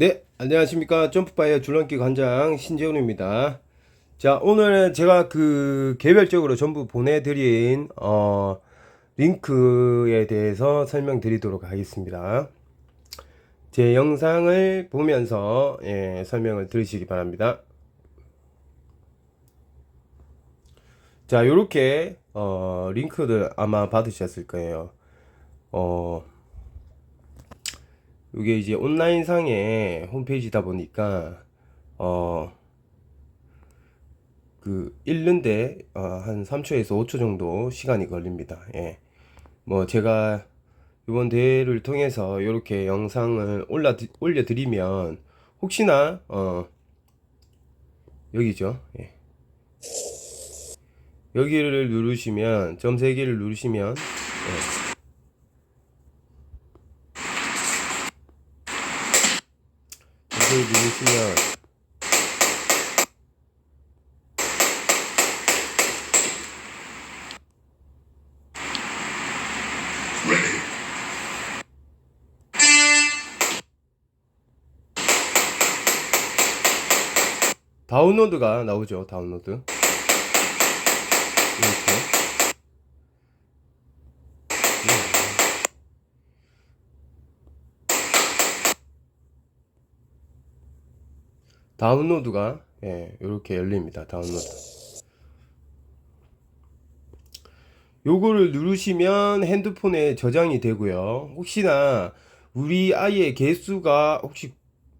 네, 안녕하십니까. 점프바이어 줄넘기 관장 신재훈입니다. 자, 오늘 제가 그 개별적으로 전부 보내드린, 어, 링크에 대해서 설명드리도록 하겠습니다. 제 영상을 보면서, 예, 설명을 들으시기 바랍니다. 자, 요렇게, 어, 링크를 아마 받으셨을 거예요. 어, 이게 이제 온라인 상의 홈페이지다 보니까 어 그 읽는데 어, 한 3초에서 5초 정도 시간이 걸립니다. 예. 뭐 제가 이번 대회를 통해서 이렇게 영상을 올라 올려 드리면 혹시나 어 여기죠. 예. 여기를 누르시면 점 세 개를 누르시면 예. 이걸 누르시면 다운로드가 나오죠. 다운로드. 이렇게. 다운로드가 예, 이렇게 열립니다. 다운로드. 요거를 누르시면 핸드폰에 저장이 되고요. 혹시나 우리 아이의 개수가 혹시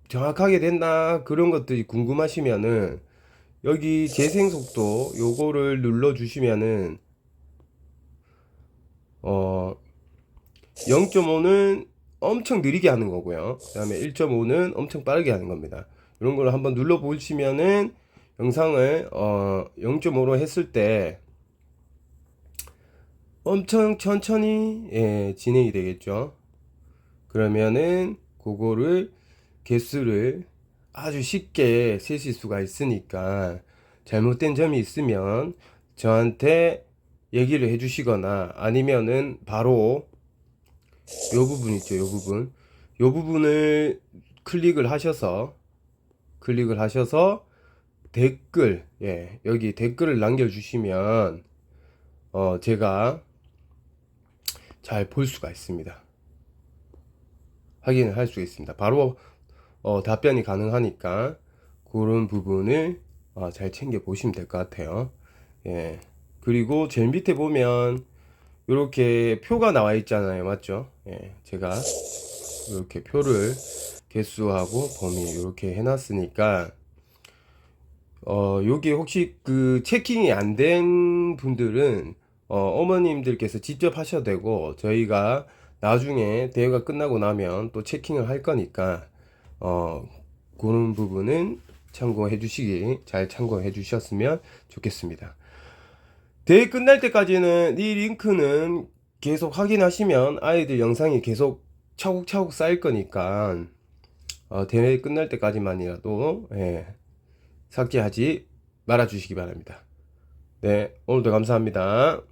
정확하게 됐나 그런 것들이 궁금하시면은 여기 재생 속도 요거를 눌러 주시면은 어 0.5는 엄청 느리게 하는 거고요. 그다음에 1.5는 엄청 빠르게 하는 겁니다. 이런 걸 한번 눌러 보시면은 영상을 어 0.5로 했을 때 엄청 천천히 예, 진행이 되겠죠. 그러면은 그거를 개수를 아주 쉽게 세실 수가 있으니까 잘못된 점이 있으면 저한테 얘기를 해 주시거나 아니면은 바로 요 부분 있죠, 요 부분. 요 부분을 클릭을 하셔서 클릭을 하셔서 댓글, 예, 여기 댓글을 남겨주시면, 어, 제가 잘 볼 수가 있습니다. 확인을 할 수 있습니다. 바로, 어, 답변이 가능하니까, 그런 부분을, 어, 잘 챙겨 보시면 될 것 같아요. 예. 그리고 제일 밑에 보면, 이렇게 표가 나와 있잖아요. 맞죠? 예. 제가, 이렇게 표를, 개수하고 범위 이렇게 해놨으니까 어 여기 혹시 그 체킹이 안 된 분들은 어 어머님들께서 직접 하셔도 되고 저희가 나중에 대회가 끝나고 나면 또 체킹을 할 거니까 어 그런 부분은 참고해 주시기 잘 참고해 주셨으면 좋겠습니다. 대회 끝날 때까지는 이 링크는 계속 확인하시면 아이들 영상이 계속 차곡차곡 쌓일 거니까 어, 대회 끝날 때까지만이라도 예, 삭제하지 말아 주시기 바랍니다. 네, 오늘도 감사합니다.